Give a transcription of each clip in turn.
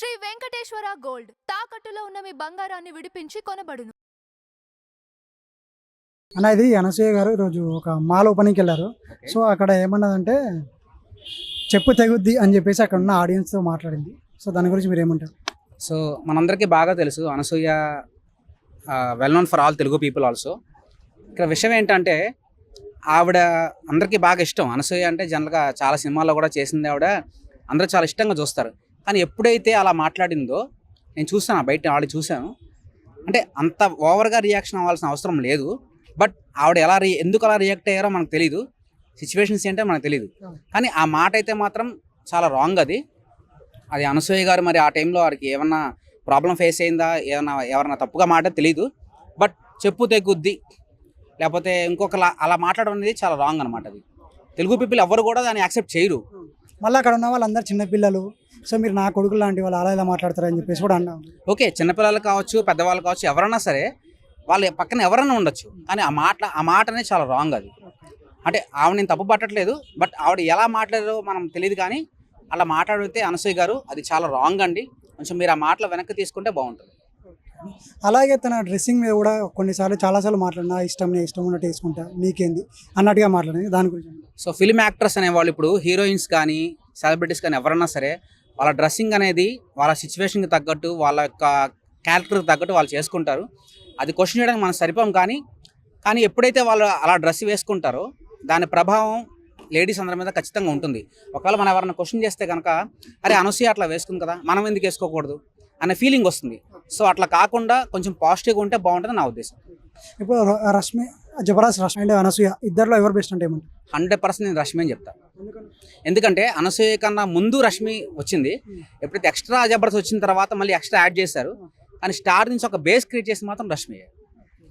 Shri Venkateswara gold. తాకట్టులో ఉన్న మీ బంగారాన్ని విడిపించి కొనబడును. అన్న ఇది అనసూయ గారు ఈరోజు ఒక మాల్ ఓపెనింగ్కి వెళ్ళారు. సో అక్కడ ఏమన్నదంటే చెప్పు తెగుద్ది అని చెప్పేసి అక్కడ ఉన్న ఆడియన్స్తో మాట్లాడింది. సో దాని గురించి మీరు ఏమంటారు? సో మనందరికీ బాగా తెలుసు Anasuya well known for all Telugu people also ఇక్కడ విషయం ఏంటంటే ఆవిడ అందరికీ బాగా ఇష్టం. అనసూయ అంటే జనరల్గా చాలా సినిమాల్లో కూడా చేసింది ఆవిడ. అందరూ చాలా ఇష్టంగా చూస్తారు. కానీ ఎప్పుడైతే అలా మాట్లాడిందో నేను చూసాను బయట ఆవిడ చూశాను. అంటే అంత ఓవర్గా రియాక్షన్ అవ్వాల్సిన అవసరం లేదు. బట్ ఆవిడ ఎలా రి ఎందుకు అలా రియాక్ట్ అయ్యారో మనకు తెలియదు సిచ్యువేషన్స్ ఏంటో మనకు తెలియదు కానీ ఆ మాట అయితే మాత్రం చాలా రాంగ్ అది. అది అనసూయ గారు మరి ఆ టైంలో వారికి ఏమన్నా ప్రాబ్లం ఫేస్ అయిందా? ఏమన్నా ఎవరన్నా తప్పుగా మాట తెలియదు బట్ చెప్పు తెగుద్ది. లేకపోతే ఇంకొకలా అలా మాట్లాడడం అనేది చాలా రాంగ్ అనమాట అది. తెలుగు పీపుల్ ఎవరు కూడా దాన్ని యాక్సెప్ట్ చేయరు. మళ్ళీ అక్కడ ఉన్న వాళ్ళందరూ చిన్నపిల్లలు సో మీరు నా కొడుకు లాంటి వాళ్ళు అలా ఇలా మాట్లాడతారని చెప్పేసి కూడా అన్నా. ఓకే చిన్నపిల్లలు కావచ్చు పెద్దవాళ్ళు కావచ్చు ఎవరన్నా సరే వాళ్ళ పక్కన ఎవరన్నా ఉండొచ్చు. కానీ ఆ మాట ఆ మాట అనేది చాలా రాంగ్ అది. అంటే ఆవిడ నేను తప్పు పట్టట్లేదు బట్ ఆవిడ ఎలా మాట్లాడారో మనం తెలియదు కానీ అలా మాట్లాడితే అనసూయ గారు అది చాలా రాంగ్ అండి. కొంచెం మీరు ఆ మాటలు వెనక్కి తీసుకుంటే బాగుంటుంది. అలాగే తన డ్రెస్సింగ్ మీద కూడా కొన్నిసార్లు చాలాసార్లు మాట్లాడినా ఇష్టం నేను ఇష్టం ఉన్నట్టు వేసుకుంటా నీకేంది? అన్నట్టుగా మాట్లాడింది దాని గురించి? సో ఫిల్మ్ యాక్టర్స్ అనేవాళ్ళు ఇప్పుడు హీరోయిన్స్ కానీ సెలబ్రిటీస్ కానీ ఎవరన్నా సరే వాళ్ళ డ్రెస్సింగ్ అనేది వాళ్ళ సిచ్యువేషన్కి తగ్గట్టు వాళ్ళ యొక్క క్యారెక్టర్కి తగ్గట్టు వాళ్ళు చేసుకుంటారు. అది క్వశ్చన్ చేయడానికి మనం సరిపోం కానీ కానీ ఎప్పుడైతే వాళ్ళు అలా డ్రెస్ వేసుకుంటారో దాని ప్రభావం లేడీస్ అందరి మీద ఖచ్చితంగా ఉంటుంది. ఒకవేళ మనం ఎవరైనా క్వశ్చన్ చేస్తే కనుక అరే అనసూయ అట్లా వేసుకుంది కదా మనం ఎందుకు వేసుకోకూడదు? అనే ఫీలింగ్ వస్తుంది. సో అట్లా కాకుండా కొంచెం పాజిటివ్గా ఉంటే బాగుంటుంది నా ఉద్దేశం. ఇప్పుడు రష్మి జబర్దస్త్ రష్మి అండ్ అనసూయ ఇద్దరిలో ఎవరు బెస్ట్ అంటే ఏమంటారు? హండ్రెడ్ పర్సెంట్ నేను రష్మి అని చెప్తాను ఎందుకంటే అనసూయ కన్నా ముందు రష్మి వచ్చింది. ఎప్పుడైతే ఎక్స్ట్రా జబర్దస్త్ వచ్చిన తర్వాత మళ్ళీ ఎక్స్ట్రా యాడ్ చేశారు. కానీ స్టార్ నుంచి ఒక బేస్ క్రియేట్ చేసి మాత్రం రష్మి.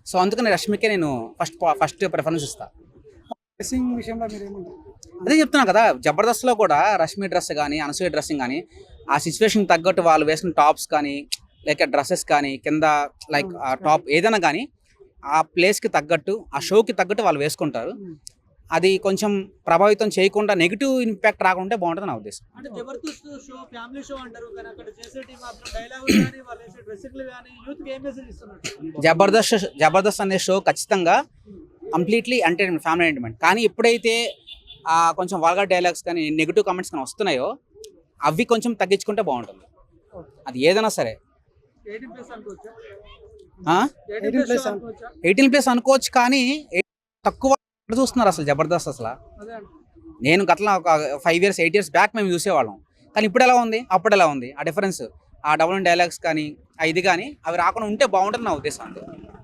సో అందుకని రష్మికే నేను ఫస్ట్ ఫస్ట్ ప్రిఫరెన్స్ ఇస్తాను డ్రెస్సింగ్ విషయంలో మీరు అదే చెప్తున్నా కదా జబర్దస్త్లో కూడా రష్మి డ్రెస్ కానీ అనసూయ డ్రెస్సింగ్ కానీ ఆ సిచ్యువేషన్ తగ్గట్టు వాళ్ళు వేసిన టాప్స్ కానీ లేక డ్రెస్సెస్ కానీ కింద లైక్ ఆ టాప్ ఏదైనా కానీ ఆ ప్లేస్కి తగ్గట్టు ఆ షోకి తగ్గట్టు వాళ్ళు వేసుకుంటారు. అది కొంచెం ప్రభావితం చేయకుండా నెగిటివ్ ఇంపాక్ట్ రాకుండా బాగుంటుంది నా ఉద్దేశం. అంటే జబర్దస్త్ షో ఫ్యామిలీ షో అంటారు కానీ అక్కడ చేసేటి మాత్రం డైలాగ్ కానీ వాళ్ళు వేసే డ్రెస్సింగ్లు కానీ యూత్కి ఏం మెసేజ్ ఇస్తున్నారు? జబర్దస్త్ జబర్దస్త్ అనే షో ఖచ్చితంగా కంప్లీట్లీ ఎంటర్టైన్మెంట్ ఫ్యామిలీ ఎంటర్టైన్మెంట్. కానీ ఎప్పుడైతే ఆ కొంచెం వాల్గా డైలాగ్స్ కానీ నెగిటివ్ కామెంట్స్ కానీ వస్తున్నాయో అవి కొంచెం తగ్గించుకుంటే బాగుంటుంది. అది ఏదైనా సరే. ఎయిటీన్ ప్లస్ అనుకోవచ్చా? ఆ? ఎయిటీన్ 18 ప్లస్ plus అనుకోవచ్చా? ఎయిటీన్ ప్లస్ అనుకోవచ్చు కానీ 18 తక్కువ చూస్తున్నారు అసలు జబర్దస్త్ అసలు. నేను గట్లా ఒక five years eight years back మేము చూసేవాళ్ళం. కానీ ఇప్పుడు ఎలా ఉంది? అప్పుడు ఎలా ఉంది? ఆ డిఫరెన్స్ ఆ డబుల్ డైలాగ్స్ కానీ ఇది కానీ అవి రాకుండా ఉంటే బాగుంటుంది నా ఉద్దేశం అంతే.